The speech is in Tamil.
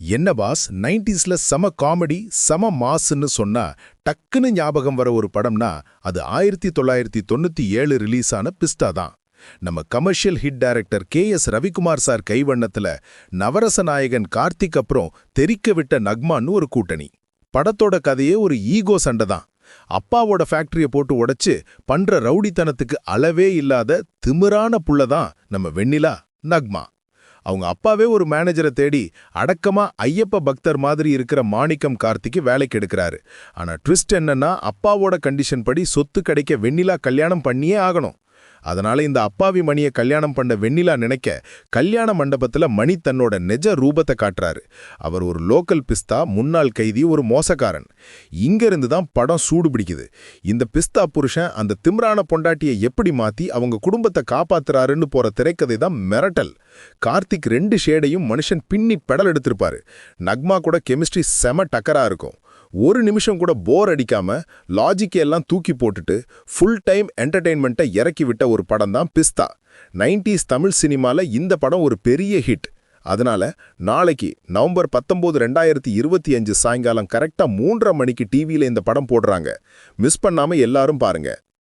என்ன பாஸ் நைன்டிஸ்ல சம காமெடி சம மாஸ்ன்னு சொன்னா டக்குன்னு ஞாபகம் வர ஒரு படம்னா அது ஆயிரத்தி தொள்ளாயிரத்தி தொண்ணூத்தி ஏழு ரிலீஸ் ஆன பிஸ்டா தான். நம்ம commercial hit director K S Ravikumar sir கைவண்ணத்துல நவரச நாயகன் கார்த்திக் அப்புறம் தெறிக்க விட்ட நக்மான்னு ஒரு கூட்டணி. படத்தோட கதையே ஒரு ஈகோ சண்டை தான். அப்பாவோட ஃபேக்டரியை போட்டு உடைச்சு பண்ற ரவுடித்தனத்துக்கு அளவே இல்லாத திமிரான புள்ள தான் நம்ம வெண்ணிலா நக்மா. அவங்க அப்பாவே ஒரு மேனேஜரை தேடி அடக்கமா ஐயப்ப பக்தர் மாதிரி இருக்கிற மாணிக்கம் கார்த்திக்கு வேலைக்கு எடுக்கிறாரு. ஆனா ட்விஸ்ட் என்னன்னா அப்பாவோட கண்டிஷன் படி சொத்து கிடைக்க வெண்ணிலா கல்யாணம் பண்ணியே ஆகணும். அதனால இந்த அப்பாவி மணியை கல்யாணம் பண்ண வெண்ணிலா நினைக்க கல்யாண மண்டபத்தில் மணி தன்னோட நெஜ ரூபத்தை காட்டுறாரு. அவர் ஒரு லோக்கல் பிஸ்தா முன்னாள் கைதி ஒரு மோசக்காரன். இங்கிருந்து தான் படம் சூடு பிடிக்குது. இந்த பிஸ்தா புருஷன் அந்த திம்ரான பொண்டாட்டியை எப்படி மாத்தி அவங்க குடும்பத்தை காப்பாத்துறாருன்னு போற திரைக்கதை தான் மிரட்டல். கார்த்திக் ரெண்டு ஷேடையும் மனுஷன் பின்னி பெடல் எடுத்திருப்பாரு. நக்மா கூட கெமிஸ்ட்ரி செம டக்கரா இருக்கும். ஒரு நிமிஷம் கூட போர் அடிக்காம லாஜிக்கை எல்லாம் தூக்கி போட்டுட்டு ஃபுல் டைம் என்டர்டெயின்மெண்ட்டை இறக்கி விட்ட ஒரு படம் தான் பிஸ்தா. நைன்டிஸ் தமிழ் சினிமாவில் இந்த படம் ஒரு பெரிய ஹிட் அதனால நாளைக்கு நவம்பர் பத்தொம்போது ரெண்டாயிரத்தி இருபத்தி அஞ்சு சாயங்காலம் கரெக்டாக மூன்றரை மணிக்கு டிவியில் இந்த படம் போடுறாங்க. மிஸ் பண்ணாமல் எல்லாரும் பாருங்கள்